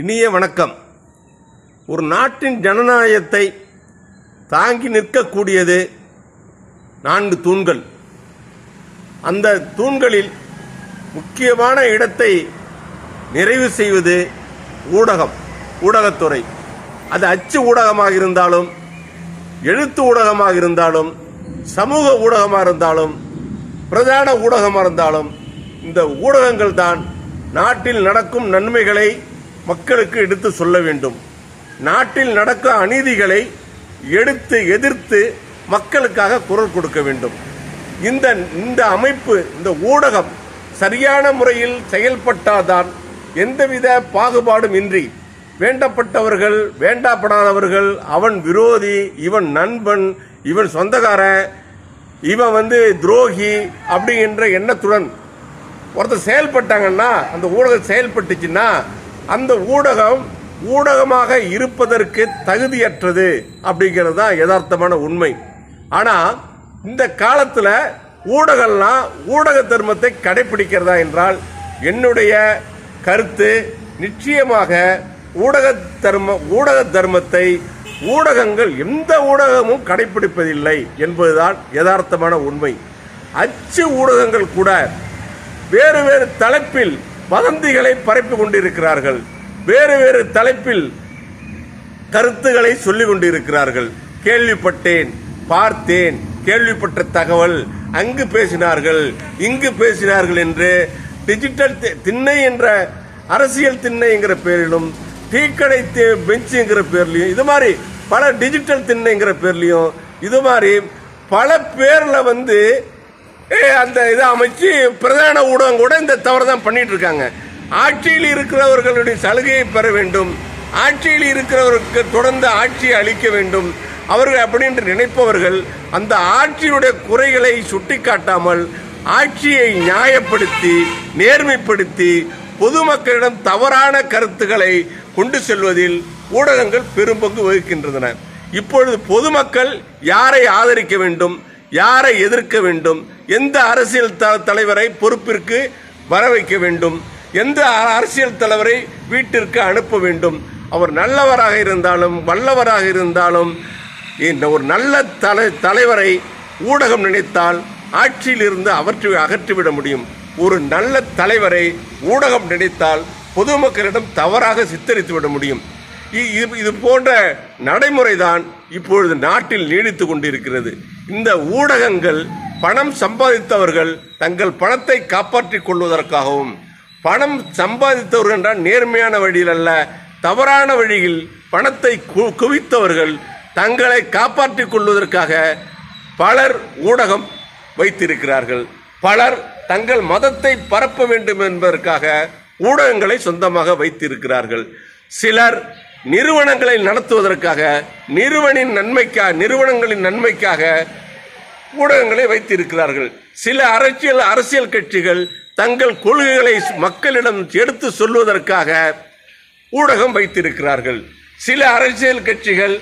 இனிய வணக்கம். ஒரு நாட்டின் ஜனநாயகத்தை தாங்கி நிற்கக்கூடியது நான்கு தூண்கள். அந்த தூண்களில் முக்கியமான இடத்தை நிறைவு செய்வது ஊடகம் ஊடகத்துறை. அது அச்சு ஊடகமாக இருந்தாலும் எழுத்து ஊடகமாக இருந்தாலும் சமூக ஊடகமாக இருந்தாலும் பிரதான ஊடகமாக இருந்தாலும் இந்த ஊடகங்கள் தான் நாட்டில் நடக்கும் நன்மைகளை மக்களுக்கு எடுத்து சொல்ல வேண்டும். நாட்டில் நடக்கும் அநீதிகளை எடுத்து எதிர்த்து மக்களுக்காக குரல் கொடுக்க வேண்டும். இந்த இந்த அமைப்பு இந்த ஊடகம் சரியான முறையில் செயல்பட்டால்தான் எந்தவித பாகுபாடும் இன்றி வேண்டப்பட்டவர்கள் வேண்டாப்படாதவர்கள் அவன் விரோதி இவன் நண்பன் இவன் சொந்தக்காரன் இவன் வந்து துரோகி அப்படிங்கிற எண்ணத்துடன் ஒருத்தர் செயல்பட்டாங்கன்னா அந்த ஊடகம் செயல்பட்டுச்சுன்னா அந்த ஊடகம் ஊடகமாக இருப்பதற்கு தகுதியற்றது அப்படிங்கிறது தான் யதார்த்தமான உண்மை. ஆனால் இந்த காலத்தில் ஊடகம்லாம் ஊடக தர்மத்தை கடைபிடிக்கிறதா என்றால் என்னுடைய கருத்து நிச்சயமாக ஊடக தர்ம ஊடக தர்மத்தை ஊடகங்கள் எந்த ஊடகமும் கடைபிடிப்பதில்லை என்பதுதான் யதார்த்தமான உண்மை. அச்சு ஊடகங்கள் கூட வேறு வேறு தலைப்பில் வதந்திகளை பரப்பிக் கொண்டிருக்கிறார்கள். வேறு வேறு தலைப்பில் கருத்துக்களை சொல்லிக் கொண்டிருக்கிறார்கள். கேள்விப்பட்டேன் பார்த்தேன் கேள்விப்பட்ட தகவல் அங்கு பேசினார்கள் இங்கு பேசினார்கள் என்று டிஜிட்டல் தி- திண்ணை என்ற அரசியல் திண்ணைங்கிற பேரிலும் டீக்கடை தி- பெஞ்சுங்கிற பேர்லையும் இது மாதிரி பல டிஜிட்டல் திண்ணைங்கிற பேர்லையும் இது மாதிரி பல பேரில் வந்து அந்த இதை அமைச்சு பிரதான ஊடகம் கூட இந்த தவறு தான் பண்ணிட்டு இருக்காங்க ஆட்சியில் இருக்கிறவர்களுடைய சலுகையை பெற வேண்டும். ஆட்சியில் இருக்கிறவருக்கு தொடர்ந்து ஆட்சியை அளிக்க வேண்டும். அவர்கள் அப்படின்னு நினைப்பவர்கள் அந்த ஆட்சியுடைய குறைகளை சுட்டிக்காட்டாமல் ஆட்சியை நியாயப்படுத்தி நேர்மைப்படுத்தி பொதுமக்களிடம் தவறான கருத்துக்களை கொண்டு செல்வதில் ஊடகங்கள் பெரும்பங்கு வகிக்கின்றன. இப்பொழுது பொதுமக்கள் யாரை ஆதரிக்க வேண்டும்? யாரை எதிர்க்க வேண்டும்? எந்த அரசியல் த- தலைவரை பொறுப்பிற்கு வர வைக்க வேண்டும்? எந்த அரசியல் தலைவரை வீட்டிற்கு அனுப்ப வேண்டும்? அவர் நல்லவராக இருந்தாலும் வல்லவராக இருந்தாலும் இந்த ஒரு நல்ல தலை தலைவரை ஊடகம் நினைத்தால் ஆட்சியில் இருந்து அவற்றை அகற்றிவிட முடியும். ஒரு நல்ல தலைவரை ஊடகம் நினைத்தால் பொதுமக்களிடம் தவறாக சித்தரித்து விட முடியும். இ- இது இது போன்ற நடைமுறைதான் இப்பொழுது நாட்டில் நீடித்து கொண்டிருக்கிறது. இந்த ஊடகங்கள் பணம் சம்பாதித்தவர்கள் தங்கள் பணத்தை காப்பாற்றிக் கொள்வதற்காகவும் பணம் சம்பாதித்தவர்கள் என்றால் நேர்மையான வழியில் அல்ல தவறான வழியில் பணத்தை கு- குவித்தவர்கள் தங்களை காப்பாற்றிக் கொள்வதற்காக பலர் ஊடகம் வைத்திருக்கிறார்கள். பலர் தங்கள் மதத்தை பரப்ப வேண்டும் என்பதற்காக ஊடகங்களை சொந்தமாக வைத்திருக்கிறார்கள். சிலர் நிறுவனங்களை நடத்துவதற்காக நிறுவனின் நன்மைக்காக நிறுவனங்களின் நன்மைக்காக ஊடகங்களை வைத்திருக்கிறார்கள். சில அரசியல் அரசியல் கட்சிகள் தங்கள் கொள்கைகளை மக்களிடம் எடுத்து சொல்வதற்காக ஊடகம் வைத்திருக்கிறார்கள். சில அரசியல் கட்சிகள்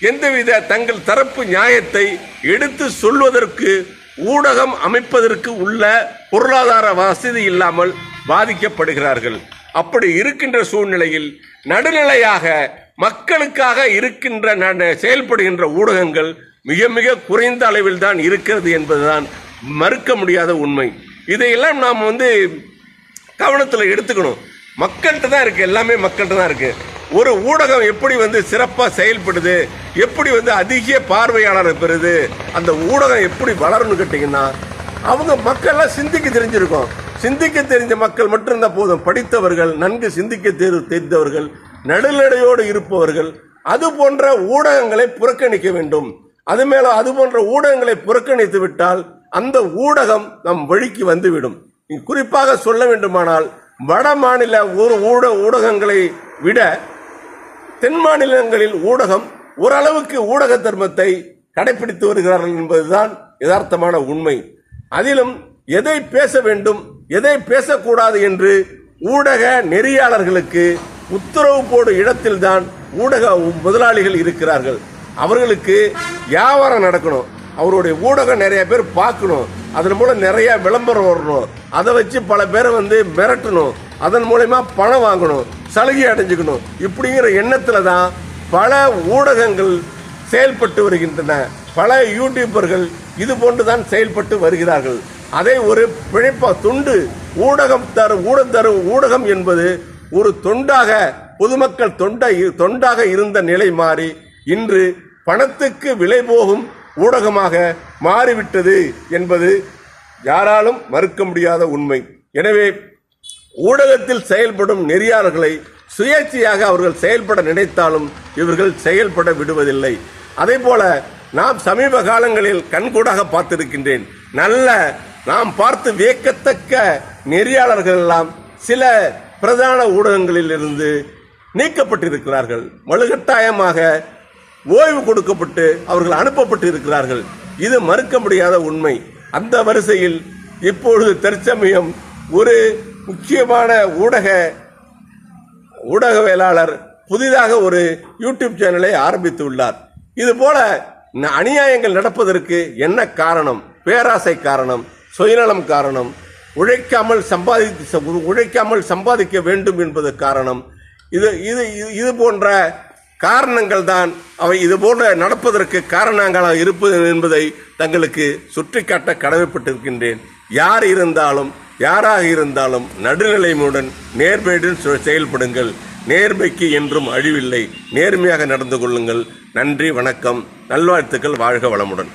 எந்தவித தங்கள் தரப்பு நியாயத்தை எடுத்து சொல்வதற்கு ஊடகம் அமைப்பதற்கு உள்ள பொருளாதார வசதி இல்லாமல் பாதிக்கப்படுகிறார்கள். அப்படி இருக்கின்ற சூழ்நிலையில் நடுநிலையாக மக்களுக்காக இருக்கின்ற செயல்படுகின்ற ஊடகங்கள் மிக மிக குறைந்த அளவில் தான் இருக்கிறது என்பதுதான் மறுக்க முடியாத உண்மை. இதையெல்லாம் நாம் வந்து கவனத்தில் எடுத்துக்கணும். மக்கள்கிட்ட தான் இருக்குது எல்லாமே மக்கள்கிட்ட தான் இருக்குது ஒரு ஊடகம் எப்படி வந்து சிறப்பாக செயல்படுது எப்படி வந்து அதிக பார்வையாளரை பெறுது அந்த ஊடகம் எப்படி வளரும்னு கேட்டிங்கன்னா அவங்க மக்கள்லாம் சிந்திக்க தெரிஞ்சிருக்கோம். சிந்திக்க தெரிஞ்ச மக்கள் மட்டும் இருந்தால் போதும். படித்தவர்கள் நன்கு சிந்திக்க தேர்வு தெரிந்தவர்கள் நடுநிலையோடு இருப்பவர்கள் அது போன்ற ஊடகங்களை புறக்கணிக்க வேண்டும். அது மேல அது போன்ற ஊடகங்களை புறக்கணித்து விட்டால் அந்த ஊடகம் நம் வழிக்கு வந்துவிடும். குறிப்பாக சொல்ல வேண்டுமானால் வட மாநில ஊர் ஊட ஊடகங்களை விட தென் மாநிலங்களில் ஊடகம் ஓரளவுக்கு ஊடக தர்மத்தை கடைபிடித்து வருகிறார்கள் என்பதுதான் யதார்த்தமான உண்மை. அதிலும் எதை பேச வேண்டும் எதை பேசக்கூடாது என்று ஊடக நெறியாளர்களுக்கு உத்தரவு போடும் இடத்தில்தான் ஊடக முதலாளிகள் இருக்கிறார்கள். அவர்களுக்கு வியாபாரம் நடக்கணும். அவருடைய ஊடகம் நிறைய பேர் பார்க்கணும். அதன் மூலம் நிறைய விளம்பரம் வரணும். அதை வச்சு பல பேரை வந்து மிரட்டணும். அதன் மூலயமா பணம் வாங்கணும். சலுகை அடைஞ்சுக்கணும். இப்படிங்கிற எண்ணத்துல தான் பல ஊடகங்கள் செயல்பட்டு வருகின்றன. பல யூடியூபர்கள் இது போன்று தான் செயல்பட்டு வருகிறார்கள். அதை ஒரு பிழைப்ப துண்டு ஊடகம் தரு ஊடம் தரும் ஊடகம் என்பது ஒரு தொண்டாக பொதுமக்கள் தொண்டை தொண்டாக இருந்த நிலை மாறி இன்று பணத்துக்கு விலை போகும் ஊடகமாக மாறிவிட்டது என்பது யாராலும் மறுக்க முடியாத உண்மை. எனவே ஊடகத்தில் செயல்படும் நெறியாளர்களை சுயேட்சையாக அவர்கள் செயல்பட நினைத்தாலும் இவர்கள் செயல்பட விடுவதில்லை. அதே போல நாம் சமீப காலங்களில் கண்கூடாக பார்த்திருக்கின்றேன். நல்ல நாம் பார்த்து வியக்கத்தக்க நெறியாளர்கள் எல்லாம் சில பிரதான ஊடகங்களில் இருந்து நீக்கப்பட்டிருக்கிறார்கள். வலுக்கட்டாயமாக ஓய்வு கொடுக்கப்பட்டு அவர்கள் அனுப்பப்பட்டு இருக்கிறார்கள் இது மறுக்க முடியாத உண்மை. அந்த வரிசையில் இப்பொழுது தற்சமயம் ஒரு முக்கியமான ஊடக ஊடகவியலாளர் புதிதாக ஒரு யூடியூப் சேனலை ஆரம்பித்து உள்ளார் இது போல ந- அநியாயங்கள் நடப்பதற்கு என்ன காரணம்? பேராசை காரணம்? சுயநலம் காரணம். உழைக்காமல் சம்பாதி உழைக்காமல் சம்பாதிக்க வேண்டும் என்பது காரணம். இது இது இது- இது போன்ற காரணங்கள் தான் அவை இது போன்ற நடப்பதற்கு காரணங்களாக இருப்பது என்பதை தங்களுக்கு சுட்டிக்காட்ட கடமைப்பட்டிருக்கின்றேன். யார் இருந்தாலும் யாராக இருந்தாலும் நடுநிலைமையுடன் நேர்மையுடன் செ- செயல்படுங்கள். நேர்மைக்கு என்றும் அழிவில்லை. நேர்மையாக நடந்து கொள்ளுங்கள். நன்றி வணக்கம். நல்வாழ்த்துக்கள். வாழ்க வளமுடன்.